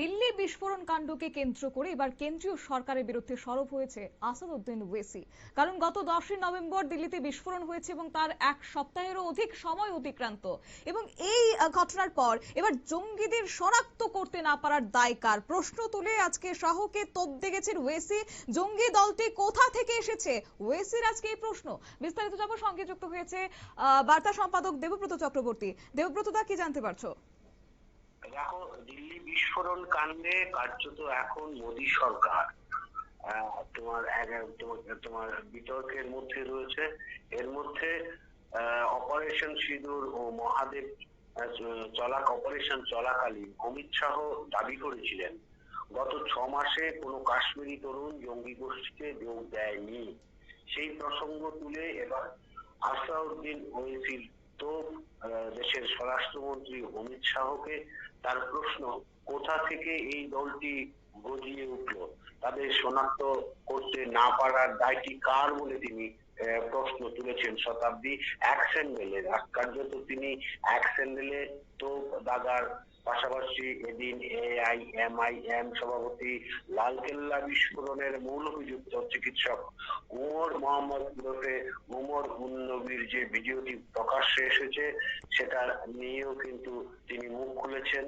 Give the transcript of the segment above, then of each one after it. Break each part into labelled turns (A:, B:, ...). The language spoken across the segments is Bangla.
A: দিল্লি বিস্ফোরণ কাণ্ডকে কেন্দ্র করে এবার কেন্দ্রীয় সরকারের বিরুদ্ধে সরব হয়েছে আসাদুদ্দিন ওয়েসি। কারণ গত দশই নভেম্বর দিল্লিতে বিস্ফোরণ হয়েছে এবং তার এক সপ্তাহেরও অধিক সময় অতিক্রান্ত। এবং এই ঘটনার পর এবার জঙ্গিদের শনাক্ত করতে না পারার দায় কার? প্রশ্ন তুলে আজকে শাহকে তোপ দেখেছেন ওয়েসি। জঙ্গি দলটি কোথা থেকে এসেছে? ওয়েসির আজকে এই প্রশ্ন। বিস্তারিত যাব সঙ্গে যুক্ত হয়েছে বার্তা সম্পাদক দেবব্রত চক্রবর্তী। দেবব্রত দা, কি জানতে পারছ?
B: দেখো দিল্লি বিস্ফোরণ কাণ্ডে কার্যত এখন মোদী সরকার। তোমার তোমার- বিতর্কের মধ্যে রয়েছে। এর মধ্যে অপারেশন সিঁদুর ও মহাদেব আহ, চ- চলা অপারেশন চলাকালীন অমিত শাহ দাবি করেছিলেন গত ছ মাসে কোনো কাশ্মীরি তরুণ জঙ্গি গোষ্ঠীতে যোগ দেয়নি। সেই প্রসঙ্গ তুলে এবার আসাউদ্দিন ওয়েসির তো দেশের স্বরাষ্ট্রমন্ত্রী অমিত শাহকে তার প্রশ্ন, কোথা থেকে এই দলটি গজিয়ে উঠল? তাদের শনাক্ত করতে না পারার দায়টি কার বলে তিনি প্রশ্ন তুলেছেন শতাব্দী এক স্যান্ডেলের। কার্যত তিনি এক স্যান্ডেলে তো দাগার পাশাপাশি এদিন এআই, এমআইএম সভাপতি লালকেল্লা বিস্ফোরণের মূল অভিযুক্ত চিকিৎসক উমর মোহাম্মদ ওরফে উমর উন্নবীর যে ভিডিওটি প্রকাশ্যে এসেছে সেটা নিয়েও কিন্তু তিনি মুখ খুলেছেন।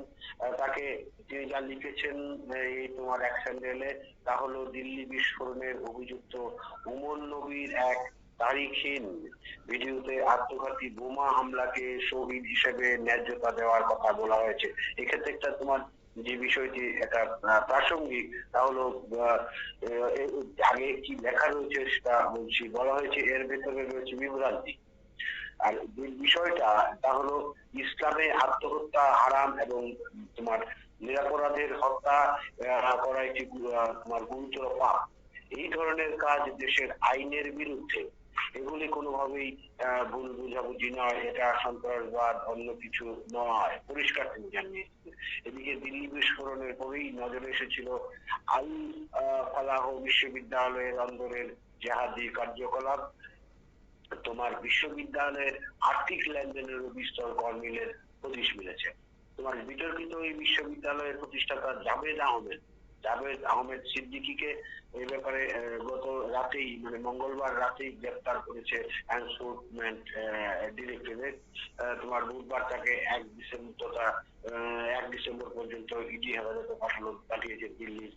B: তাকে তিনি যা লিখেছেন, এই তোমার এক স্যান্ডেলে, তা হলো দিল্লি বিস্ফোরণের অভিযুক্ত উমর নবীর এক তারিখহীন ভিডিওতে আত্মঘাতী বোমা হামলাকে শহীদ হিসেবে ন্যায্যতা দেওয়ার কথা বলা হয়েছে। এক্ষেত্রে একটা তোমার যে বিষয়টি আহ, প্রাসঙ্গিক তা হলো আগে কি লেখা রয়েছে সেটা বলছি বলা হয়েছে এর ভেতরে রয়েছে বিভ্রান্তি। আর যে বিষয়টা তা হলো ইসলামে আত্মহত্যা হারাম এবং তোমার নিরাপরাধের হত্যা করা একটি তোমার গুরুতর পাপ। এই ধরনের কাজ দেশের আইনের বিরুদ্ধে এগুলি কোনোভাবেই ভুল বুঝাবুঝি নয়। এটা সন্ত্রাসবাদ অন্য কিছু নয়। পরিষ্কার তিনি জানিয়েছেন। এদিকে দিল্লি বিস্ফোরণের পরেই নজরে এসেছিল আল ফালাহ বিশ্ববিদ্যালয়ের অন্দরের জেহাদি কার্যকলাপ। তোমার বিশ্ববিদ্যালয়ের আর্থিক লেনদেনের বিস্তর গরমিলের হদিশ মিলেছে। তোমার বিতর্কিত এই বিশ্ববিদ্যালয়ের প্রতিষ্ঠাতা জাভেদ আহমেদ জাভেদ আহমেদ সিদ্দিকিকে এই ব্যাপারে গত রাতেই মানে মঙ্গলবার রাতেই গ্রেপ্তার করেছে এনফোর্সমেন্ট ডিরেক্টরেট তোমার বুধবার তাকে এক ডিসেম্বর তথা এক ডিসেম্বর পর্যন্ত ইডি হেফাজতে পাঠানো, পাঠিয়েছে দিল্লির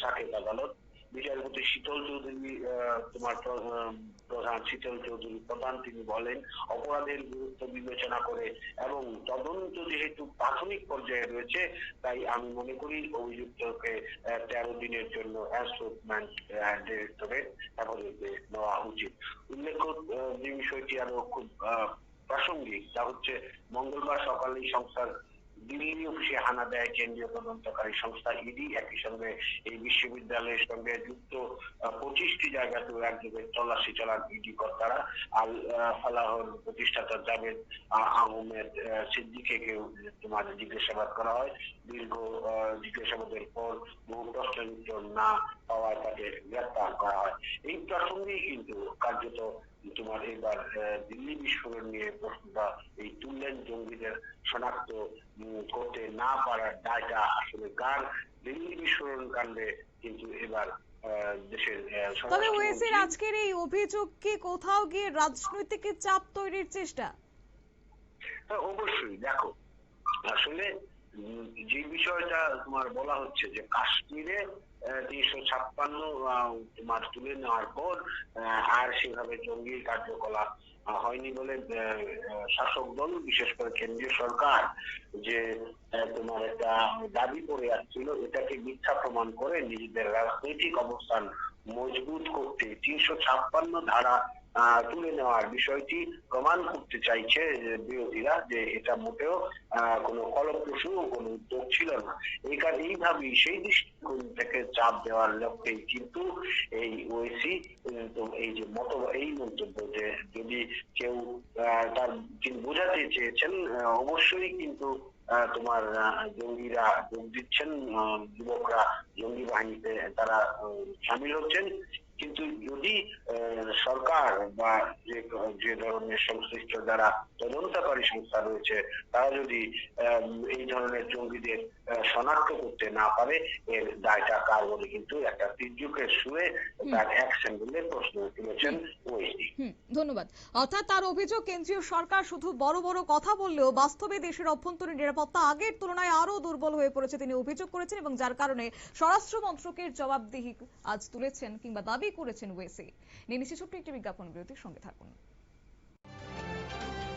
B: সাকেত আদালত। বিচারপতি শীতল চৌধুরী তোমার প্র- প্রধান শীতল চৌধুরী প্রধান তিনি বলেন, অপরাধের গুরুত্ব বিবেচনা করে এবং তদন্ত যেহেতু প্রাথমিক পর্যায়ে রয়েছে, তাই আমি মনে করি অভিযুক্তকে তেরো দিনের জন্য অ্যাসোটমেন্ট ডিরেক্টরেট হেফাজতে নেওয়া উচিত। উল্লেখ্য যে বিষয়টি আরও খুব প্রাসঙ্গিক, তা হচ্ছে মঙ্গলবার সকালেই সংস্থার দিল্লি অফিসে হানা দেয় কেন্দ্রীয় তদন্তকারী সংস্থা ইডি একই সঙ্গে এই বিশ্ববিদ্যালয়ের সঙ্গে যুক্ত পঁচিশটি জায়গাতেও একযোগে তল্লাশি চালান ইডি কর্তারা। আল ফালাহর প্রতিষ্ঠাতা জাভেদ আহ, আহমেদ আহ, সিদ্দিকেও তোমার জিজ্ঞাসাবাদ করা হয়। দীর্ঘ জিজ্ঞাসাবাদের পর বহু প্রশ্নের উত্তর না পাওয়ায় তাকে গ্রেপ্তার করা হয়। এই প্রসঙ্গেই কিন্তু কার্যত তোমার এবার দিল্লি বিস্ফোরণ নিয়ে প্রশ্নটা এই তুললেন জঙ্গিদের শনাক্ত করতে না পারার দায়টা আসলে কার? দিল্লি বিস্ফোরণ কাণ্ডে কিন্তু এবার
A: তবে ওয়েসির আজকের এই অভিযোগ কি কোথাও গিয়ে রাজনৈতিক চাপ তৈরির চেষ্টা?
B: অবশ্যই দেখো আসলে যে বিষয়টা তোমার বলা হচ্ছে যে কাশ্মীরে তিনশো ছাপ্পান্ন তোমার তুলে নেওয়ার পর আর সেভাবে জঙ্গি কার্যকলাপ হয়নি বলে শাসক দল, বিশেষ করে কেন্দ্রীয় সরকার, যে তোমার একটা দাবি করে আসছিল, এটাকে মিথ্যা প্রমাণ করে নিজেদের রাজনৈতিক অবস্থান মজবুত করতে তিনশো ছাপ্পান্ন ধারা তুলে নেওয়ার বিষয়টি প্রমাণ করতে চাইছে বিরোধীরা যে এটা মোটেও কোনো ফলপ্রসূ কোনো উদ্যোগ ছিল না। এই কারণ এইভাবেই সেই দৃষ্টিকোণ থেকে চাপ দেওয়ার লক্ষ্যেই কিন্তু এই ওয়েসি এই যে মত, এই মন্তব্য যে যদি কেউ তার তিনি বোঝাতে চেয়েছেন অবশ্যই কিন্তু তোমার জঙ্গিরা যোগ দিচ্ছেন যুবকরা, জঙ্গি বাহিনীতে তারা সামিল হচ্ছেন। কিন্তু যদি সরকার বা যে ধরনের সংশ্লিষ্ট যারা তদন্তকারী সংস্থা রয়েছে তারা যদি এই ধরনের জঙ্গিদের শনাক্ত করতে না পারে এর দায়টা কার বলে কিন্তু একটা তির্যকের সুরে তার অ্যাকশন বলে প্রশ্ন তুলেছেন
A: হুম। ধন্যবাদ। অর্থাৎ তার অভিযোগ কেন্দ্রীয় সরকার শুধু বড় বড় কথা বললেও বাস্তবে দেশের অভ্যন্তরীণ নিরাপত্তা আগের তুলনায় আরও দুর্বল হয়ে পড়েছে তিনি অভিযোগ করেছেন এবং যার কারণে স্বরাষ্ট্র মন্ত্রকের জবাবদিহি আজ তুলেছেন কিংবা দাবি করেছেন ওয়েসি। নিয়ে নিচ্ছে ছোট্ট একটি বিজ্ঞাপন বিরতির সঙ্গে থাকুন।